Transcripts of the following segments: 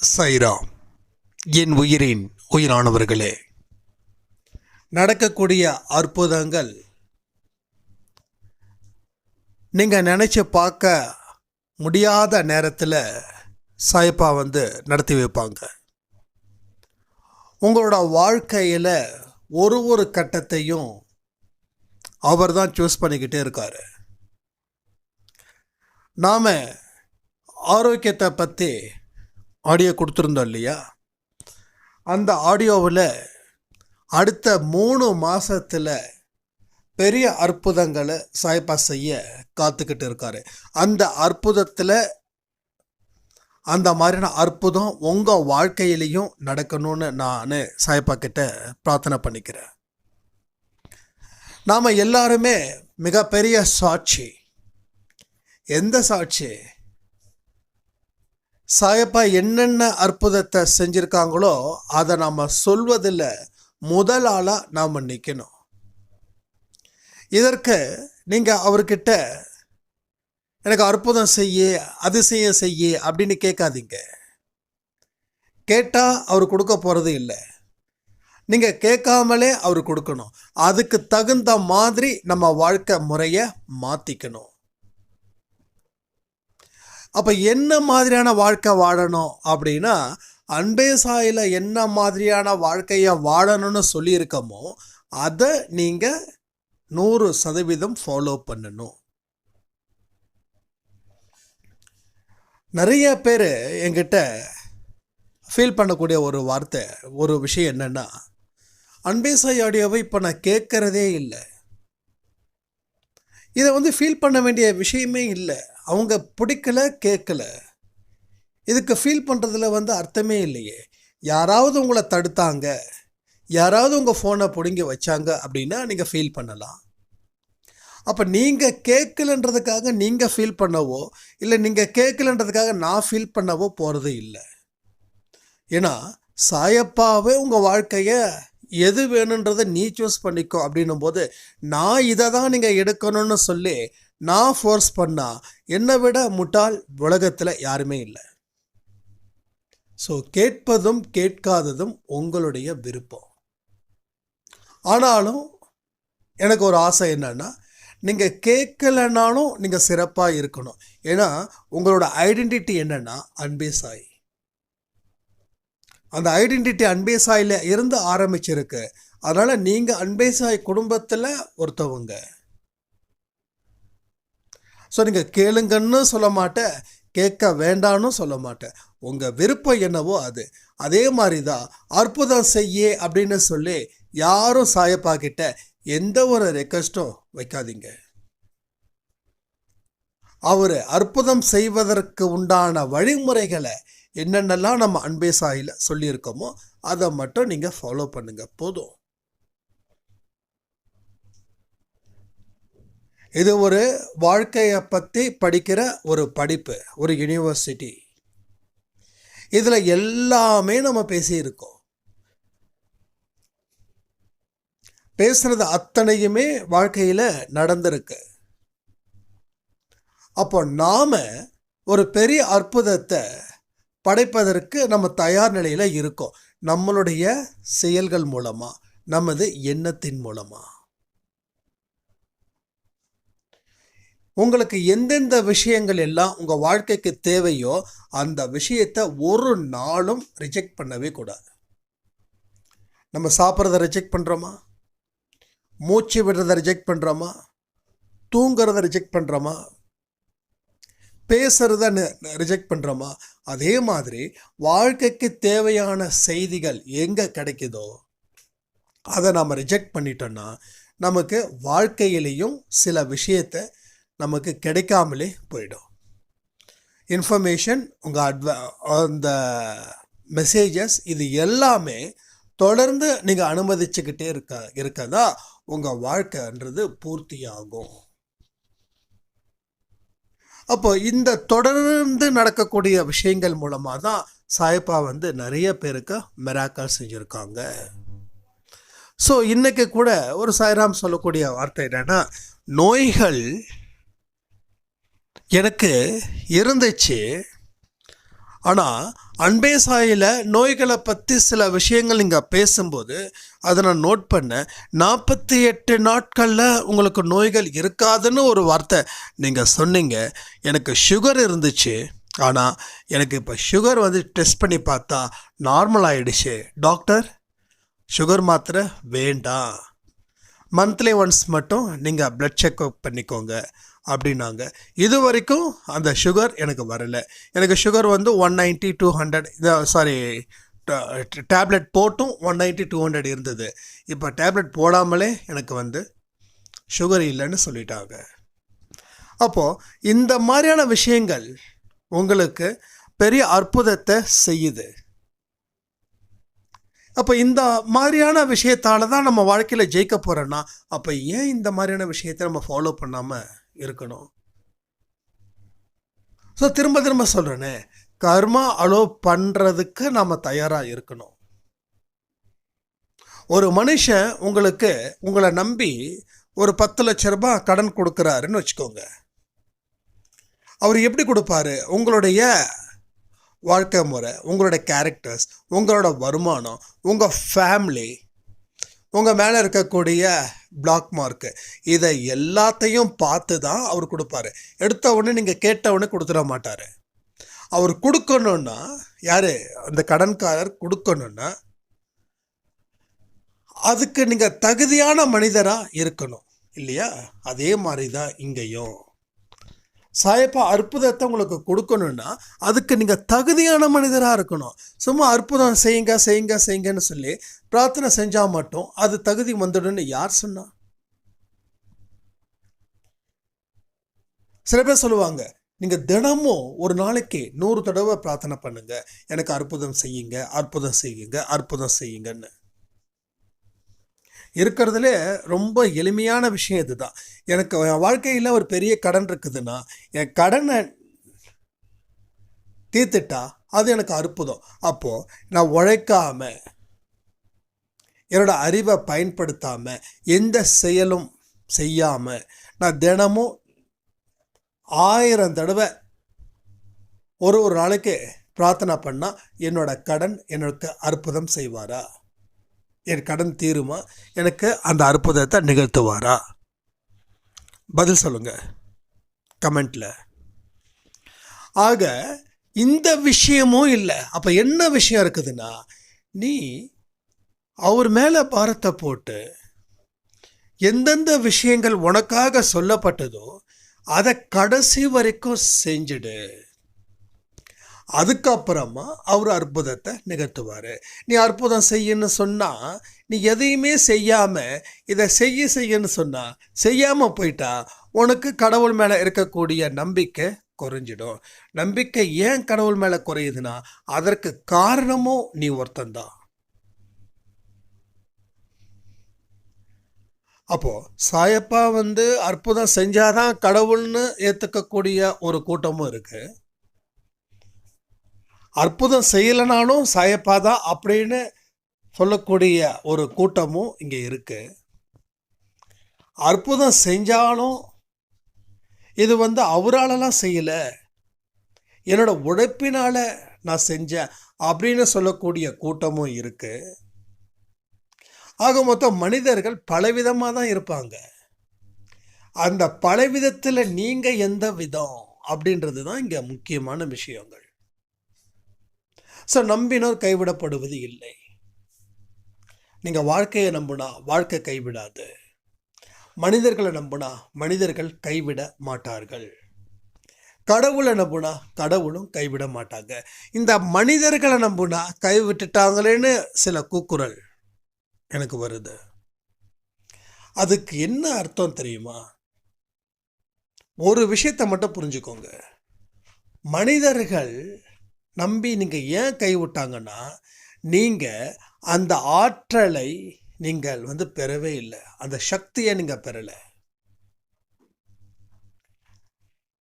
சைரா என் உயிரின் உயிரானவர்களே. நடக்கக்கூடிய அற்புதங்கள். நீங்கள் நினச்சி பார்க்க முடியாத நேரத்தில் சாயப்பா வந்து நடத்தி வைப்பாங்க. உங்களோட வாழ்க்கையில் ஒரு ஒரு கட்டத்தையும் அவர் தான் சூஸ் பண்ணிக்கிட்டே இருக்கார். நாம் ஆரோக்கியத்தை பற்றி ஆடியோ கொடுத்துருந்தோம் இல்லையா? அந்த ஆடியோவில் அடுத்த மூணு மாதத்தில் பெரிய அற்புதங்களை சாய்பா செய்ய காத்துக்கிட்டு இருக்காரு. அந்த அற்புதத்தில் அந்த மாதிரியான அற்புதம் உங்கள் வாழ்க்கையிலையும் நடக்கணும்னு நான் சாய்பா கிட்ட பிரார்த்தனை பண்ணிக்கிறேன். நாம் எல்லாருமே மிகப்பெரிய சாட்சி. எந்த சாட்சி? சாயப்பா என்னென்ன அற்புதத்தை செஞ்சுருக்காங்களோ அதை நாம் சொல்வதில் முதல் ஆளாக நாம் நிற்கணும் இதற்கு நீங்கள் அவர்கிட்ட எனக்கு அற்புதம் செய்ய அதிசயம் செய்ய அப்படின்னு கேட்காதீங்க. கேட்டால் அவர் கொடுக்க போகிறது இல்லை. நீங்கள் கேட்காமலே அவர் கொடுக்கணும். அதுக்கு தகுந்த மாதிரி நம்ம வாழ்க்கை முறையை மாற்றிக்கணும் அப்போ என்ன மாதிரியான வாழ்க்கை வாழணும் அப்படின்னா அன்பே சாயில் என்ன மாதிரியான வாழ்க்கையை வாழணும்னு சொல்லியிருக்கோமோ அதை நீங்கள் நூறு சதவீதம் ஃபாலோ பண்ணணும். நிறைய பேர் என்கிட்ட ஃபீல் பண்ணக்கூடிய ஒரு வார்த்தை ஒரு விஷயம் என்னென்னா அன்பே சாய் ஆடியோவை இப்போ நான் கேட்குறதே இல்லை. இதை வந்து ஃபீல் பண்ண வேண்டிய விஷயமே இல்லை. அவங்க பிடிக்கல கேட்கல இதுக்கு ஃபீல் பண்ணுறதுல வந்து அர்த்தமே இல்லையே. யாராவது உங்களை தடுத்தாங்க யாராவது உங்கள் ஃபோனை பிடுங்கி வச்சாங்க அப்படின்னா நீங்கள் ஃபீல் பண்ணலாம். அப்போ நீங்கள் கேட்கலன்றதுக்காக நீங்கள் ஃபீல் பண்ணவோ இல்லை நீங்கள் கேட்கலன்றதுக்காக நான் ஃபீல் பண்ணவோ போகிறது இல்லை. ஏன்னா சாயப்பாவே உங்கள் வாழ்க்கையை எது வேணுன்றதை நீ சூஸ் பண்ணிக்கோ அப்படின்னும் போது நான் இதை தான் நீங்கள் எடுக்கணும்னு சொல்லி நான் ஃபோர்ஸ் பண்ணா என்னை விட முட்டாள் உலகத்தில் யாருமே இல்லை. ஸோ கேட்பதும் கேட்காததும் உங்களுடைய விருப்பம். ஆனாலும் எனக்கு ஒரு ஆசை என்னன்னா நீங்கள் கேட்கலனாலும் நீங்கள் சிறப்பாக இருக்கணும். ஏன்னா உங்களோட ஐடென்டிட்டி என்னன்னா அன்பே சாய். அந்த ஐடென்டிட்டி அன்பே சாயில் இருந்து ஆரம்பிச்சிருக்கு. அதனால் நீங்கள் அன்பே சாய் குடும்பத்தில் ஒருத்தவங்க. ஸோ நீங்கள் கேளுங்கன்னு சொல்ல மாட்டேன் கேட்க வேண்டான்னு சொல்ல மாட்டேன் உங்கள் விருப்பம் என்னவோ அது. அதே மாதிரி தான் அற்புதம் செய்ய அப்படின்னு சொல்லி யாரும் சாயப்பா கிட்ட எந்த ஒரு ரெக்வஸ்ட்டும் வைக்காதீங்க. அவர் அற்புதம் செய்வதற்கு உண்டான வழிமுறைகளை என்னென்னலாம் நம்ம அன்பே சாயில் சொல்லியிருக்கோமோ அதை மட்டும் நீங்கள் ஃபாலோ பண்ணுங்கள் போதும். இது ஒரு வாழ்க்கையை பற்றி படிக்கிற ஒரு படிப்பு ஒரு யூனிவர்சிட்டி இதில் எல்லாமே நம்ம பேசியிருக்கோம். பேசுறது அத்தனையுமே வாழ்க்கையில் நடந்திருக்கு. அப்போ நாம் ஒரு பெரிய அற்புதத்தை படைப்பதற்கு நம்ம தயார் நிலையில் இருக்கோம். நம்மளுடைய செயல்கள் மூலமாக நமது எண்ணத்தின் மூலமாக உங்களுக்கு எந்தெந்த விஷயங்கள் எல்லாம் உங்கள் வாழ்க்கைக்கு தேவையோ அந்த விஷயத்தை ஒரு நாளும் ரிஜெக்ட் பண்ணவே கூடாது. நம்ம சாப்பிட்றத ரிஜெக்ட் பண்ணுறோமா மூச்சு விடுறத ரிஜெக்ட் பண்ணுறோமா தூங்குறத ரிஜெக்ட் பண்ணுறோமா பேசுகிறத ரிஜெக்ட் பண்ணுறோமா அதே மாதிரி வாழ்க்கைக்கு தேவையான செய்திகள் எங்கே கிடைக்குதோ அதை நாம் ரிஜெக்ட் பண்ணிட்டோன்னா நமக்கு வாழ்க்கையிலையும் சில விஷயத்தை நமக்கு கிடைக்காமலே போயிடும். இன்ஃபர்மேஷன் உங்கள் அட்வ அந்த மெசேஜஸ் இது எல்லாமே தொடர்ந்து நீங்கள் அனுமதிச்சுக்கிட்டே இருக்க இருக்கதா உங்கள் வாழ்க்கைன்றது பூர்த்தியாகும். அப்போ இந்த தொடர்ந்து நடக்கக்கூடிய விஷயங்கள் மூலமாக தான் சாய்ப்பா வந்து நிறைய பேருக்கு மெராக்கல் செஞ்சுருக்காங்க. ஸோ இன்றைக்கி கூட ஒரு சாய்ராம் சொல்லக்கூடிய வார்த்தை என்னன்னா நோய்கள் எனக்கு இருந்துச்சு. ஆனால் அன்பே சாயில் நோய்களை பற்றி சில விஷயங்கள் நீங்கள் பேசும்போது அதை நான் நோட் பண்ணேன். நாற்பத்தி எட்டு நாட்களில் உங்களுக்கு நோய்கள் இருக்காதுன்னு ஒரு வார்த்தை நீங்கள் சொன்னீங்க. எனக்கு சுகர் இருந்துச்சு. ஆனால் எனக்கு இப்போ சுகர் வந்து டெஸ்ட் பண்ணி பார்த்தா நார்மல் ஆகிடுச்சு டாக்டர் சுகர் மாத்திரை வேண்டாம். மந்த்லி ஒன்ஸ் மட்டும் நீங்கள் ப்ளட் செக்அப் பண்ணிக்கோங்க. அப்படின்னாங்க. இது வரைக்கும் அந்த சுகர் எனக்கு வரலை. எனக்கு சுகர் வந்து one ninety two hundred sorry tablet போட்டும் ஒன் நைன்ட்டி டூ ஹண்ட்ரட் இருந்தது. இப்போ டேப்லெட் போடாமலே எனக்கு வந்து சுகர் இல்லைன்னு சொல்லிட்டாங்க. அப்போது இந்த மாதிரியான விஷயங்கள் உங்களுக்கு பெரிய அற்புதத்தை செய்யுது. அப்போ இந்த மாதிரியான விஷயத்தால தான் நம்ம வாழ்க்கையில் ஜெயிக்க போகிறோன்னா அப்போ ஏன் இந்த மாதிரியான விஷயத்தை நம்ம ஃபாலோ பண்ணாமல் இருக்கணும். ஸோ திரும்ப திரும்ப சொல்கிறேனே கர்மா அலோ பண்ணுறதுக்கு நாம் தயாராக இருக்கணும். ஒரு மனுஷன் உங்களுக்கு உங்களை நம்பி ஒரு பத்து லட்ச ரூபாய் கடன் கொடுக்குறாருன்னு வச்சுக்கோங்க. அவர் எப்படி கொடுப்பாரு? உங்களுடைய வாழ்க்கை முறை உங்களோட கேரக்டர்ஸ் உங்களோட வருமானம் உங்கள் ஃபேமிலி உங்கள் மேலே இருக்கக்கூடிய பிளாக் மார்க்கு இதை எல்லாத்தையும் பார்த்து தான் அவர் கொடுப்பாரு. எடுத்த உடனே நீங்கள் கேட்ட உடனே கொடுத்துட மாட்டார். அவர் கொடுக்கணுன்னா யார்? அந்த கடன்காரர் கொடுக்கணுன்னா அதுக்கு நீங்கள் தகுதியான மனிதராக இருக்கணும். இல்லையா? அதே மாதிரி தான் இங்கேயும். சாயப்பா அற்புதத்தை உங்களுக்கு கொடுக்கணும்னா அதுக்கு நீங்கள் தகுதியான மனிதராக இருக்கணும். சும்மா அற்புதம் செய்யுங்க செய்யுங்க செய்யுங்கன்னு சொல்லி பிரார்த்தனை செஞ்சால் மட்டும் அது தகுதி வந்துடும்னு யார் சொன்னா? சில பேர் சொல்லுவாங்க நீங்கள் தினமும் ஒரு நாளைக்கு நூறு தடவை பிரார்த்தனை பண்ணுங்க. எனக்கு அற்புதம் செய்யுங்க அற்புதம் செய்யுங்க அற்புதம் செய்யுங்கன்னு. இருக்கிறதுலே ரொம்ப எளிமையான விஷயம் இதுதான். எனக்கு என் வாழ்க்கையில் ஒரு பெரிய கடன் இருக்குதுன்னா என் கடனை தீர்த்துட்டா அது எனக்கு அற்புதம். அப்போது நான் உழைக்காம என்னோட அறிவை பயன்படுத்தாமல் எந்த செயலும் செய்யாமல் நான் தினமும் ஆயிரம் தடவை ஒரு ஒரு நாளைக்கு பிரார்த்தனை பண்ணால் என்னோட கடன் எனக்கு அற்புதம் செய்வாரா? என் கடன் தீருமா? எனக்கு அந்த அற்புதத்தை நிகழ்த்துவாரா? பதில் சொல்லுங்க. கமெண்டில். ஆக இந்த விஷயமும் இல்லை. அப்போ என்ன விஷயம் இருக்குதுன்னா நீ அவர் மேலே பாரத்தை போட்டு எந்தெந்த விஷயங்கள் உனக்காக சொல்லப்பட்டதோ அதை கடைசி வரைக்கும் செஞ்சுடு. அதுக்கப்புறமா அவர் அற்புதத்தை நிகழ்த்துவார். நீ அற்புதம் செய்யன்னு சொன்னால் நீ எதையுமே செய்யாமல் இதை செய்ய செய்யன்னு சொன்னால் செய்யாமல் போயிட்டா உனக்கு கடவுள் மேலே இருக்கக்கூடிய நம்பிக்கை குறைஞ்சிடும். நம்பிக்கை ஏன் கடவுள் மேலே குறையுதுன்னா அதற்கு காரணமும் நீ ஒருத்தந்தான் அப்போது சாயப்பா வந்து அற்புதம் செஞ்சாதான் கடவுள்னு ஏற்றுக்கக்கூடிய ஒரு கூட்டமும் இருக்குது அற்புதம் செய்யலைனாலும் சாயப்பா தான் அப்படின்னு சொல்லக்கூடிய ஒரு கூட்டமும் இங்கே இருக்குது அற்புதம் செஞ்சாலும் இது வந்து அவராலலாம் செய்யலை. என்னோட உழைப்பினால் நான் செஞ்சேன் அப்படின்னு சொல்லக்கூடிய கூட்டமும் இருக்குது ஆக மொத்தம் மனிதர்கள் பலவிதமாக தான் இருப்பாங்க. அந்த பலவிதத்தில் நீங்கள் எந்த விதம் அப்படின்றது தான் இங்கே முக்கியமான விஷயங்கள். ஸோ நம்பினோர் கைவிடப்படுவது இல்லை. நீங்கள் வாழ்க்கையை நம்புனா வாழ்க்கை கைவிடாது. மனிதர்களை நம்புனா மனிதர்கள் கைவிட மாட்டார்கள். கடவுளை நம்புனா கடவுளும் கைவிட மாட்டாங்க. இந்த மனிதர்களை நம்புனா கைவிட்டுட்டாங்களேன்னு சில கூக்குரல் எனக்கு வருது. அதுக்கு என்ன அர்த்தம் தெரியுமா? ஒரு விஷயத்தை மட்டும் புரிஞ்சுக்கோங்க. மனிதர்கள் நம்பி நீங்கள் ஏன் கைவிட்டாங்கன்னா நீங்கள் அந்த ஆற்றலை நீங்கள் வந்து பெறவே இல்லை. அந்த சக்தியை நீங்கள் பெறலை.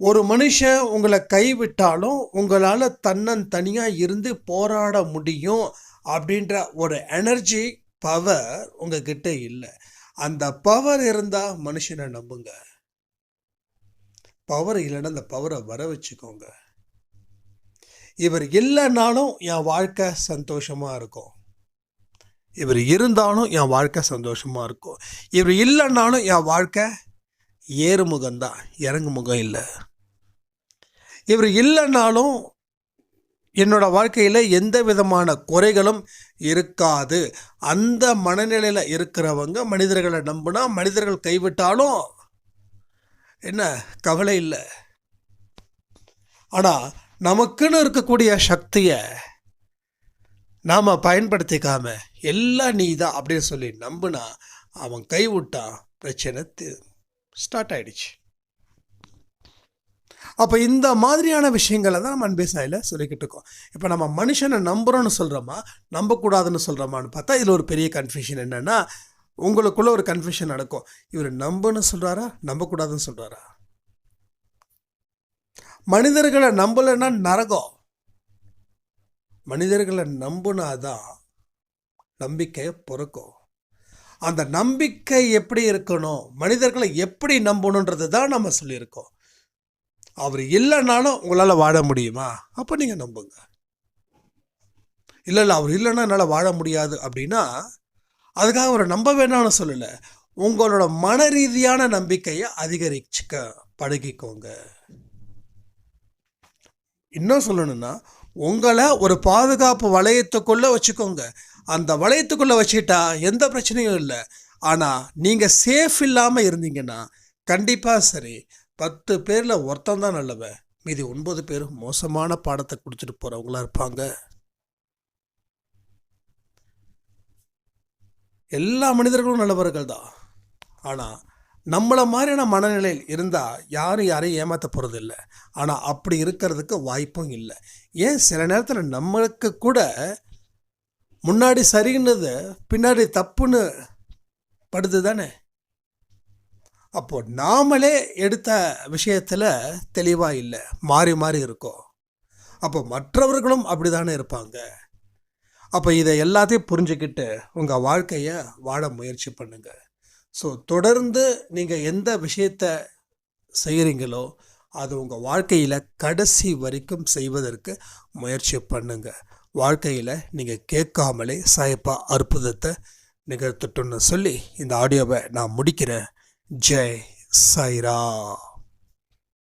ஒரு மனுஷன் உங்களை கைவிட்டாலும் உங்களால் தன்னன் தனியாக இருந்து போராட முடியும் அப்படின்ற ஒரு எனர்ஜி பவர் உங்ககிட்ட இல்லை. அந்த பவர் இருந்தால் மனுஷனை நம்புங்க. பவர் இல்லைன்னா அந்த பவரை வர வச்சுக்கோங்க. இவர் இல்லைனாலும் என் வாழ்க்கை சந்தோஷமாக இருக்கும். இவர் இருந்தாலும் என் வாழ்க்கை சந்தோஷமாக இருக்கும். இவர் இல்லைன்னாலும் என் வாழ்க்கை ஏறுமுகம்தான் இறங்கு முகம் இல்லை. இவர் இல்லைன்னாலும் என்னோட வாழ்க்கையில் எந்த விதமான குறைகளும் இருக்காது. அந்த மனநிலையில் இருக்கிறவங்க மனிதர்களை நம்பினா மனிதர்கள் கைவிட்டாலும் என்ன? கவலை இல்லை. ஆனால் நமக்குன்னு இருக்கக்கூடிய சக்தியை நாம் பயன்படுத்திக்காம எல்லாம் நீ தான் அப்படின்னு சொல்லி நம்பினா அவன் கைவிட்டான் பிரச்சனை ஸ்டார்ட் ஆயிடுச்சு. அப்போ இந்த மாதிரியான விஷயங்களை தான் நம்ம அன்பேசாயில் சொல்லிக்கிட்டு இருக்கோம். இப்போ நம்ம மனுஷனை நம்புகிறோன்னு சொல்கிறோமா நம்பக்கூடாதுன்னு சொல்கிறோமான்னு பார்த்தா இதில் ஒரு பெரிய கன்ஃபியூஷன் என்னென்னா உங்களுக்குள்ளே ஒரு கன்ஃபியூஷன் நடக்கும். இவர் நம்புன்னு சொல்கிறாரா நம்பக்கூடாதுன்னு சொல்கிறாரா மனிதர்களை நம்பலைன்னா நரகம். மனிதர்களை நம்புனாதான் நம்பிக்கை பிறக்கும். அந்த நம்பிக்கை எப்படி இருக்கணும்? மனிதர்களை எப்படி நம்பணுன்றது தான் நம்ம சொல்லியிருக்கோம். அவர் இல்லைனாலும் உங்களால் வாழ முடியுமா? அப்போ நீங்கள் நம்புங்க. இல்லை இல்லை அவர் இல்லைன்னா என்னால் வாழ முடியாது அப்படின்னா அதுக்காக அவரை நம்ப வேணாம்னு சொல்லலை. உங்களோட மன ரீதியான நம்பிக்கையை அதிகரிச்சுக்க பழகிக்கோங்க. இன்னும் சொல்லணும்னா உங்களை ஒரு பாதுகாப்பு வளையத்துக்குள்ளே வச்சுக்கோங்க. அந்த வளையத்துக்குள்ளே வச்சுக்கிட்டா எந்த பிரச்சனையும் இல்லை. ஆனால் நீங்கள் சேஃப் இல்லாமல் இருந்தீங்கன்னா கண்டிப்பாக சரி பத்து பேரில் ஒருத்தன் தான் நல்லவன் மீதி ஒன்பது பேரும் மோசமான பாடத்தை கொடுத்துட்டு போகிறவங்களா இருப்பாங்க. எல்லா மனிதர்களும் நல்லவர்கள் தான். ஆனால் நம்மளை மாதிரியான மனநிலையில் இருந்தால் யாரும் யாரையும் ஏமாற்ற போகிறது இல்லை ஆனால் அப்படி இருக்கிறதுக்கு வாய்ப்பும் இல்லை. ஏன் சில நேரத்தில் நம்மளுக்கு கூட முன்னாடி சரின்னது பின்னாடி தப்புன்னு படுது தானே? அப்போது நாமளே எடுத்த விஷயத்தில் தெளிவாக இல்லை. மாறி மாறி இருக்கோம். அப்போ மற்றவர்களும் அப்படி தானே இருப்பாங்க? அப்போ இதை எல்லாத்தையும் புரிஞ்சுக்கிட்டு உங்கள் வாழ்க்கையை வாழ முயற்சி பண்ணுங்கள் ஸோ தொடர்ந்து நீங்கள் எந்த விஷயத்த செய்கிறீங்களோ அது உங்கள் வாழ்க்கையில் கடைசி வரைக்கும் செய்வதற்கு முயற்சி பண்ணுங்கள் வாழ்க்கையில் நீங்கள் கேட்காமலே சாயப்பா அற்புதத்தை நிகழ்த்தட்டும்னு சொல்லி இந்த ஆடியோவை நான் முடிக்கிறேன். ஜெய் சாய்ரா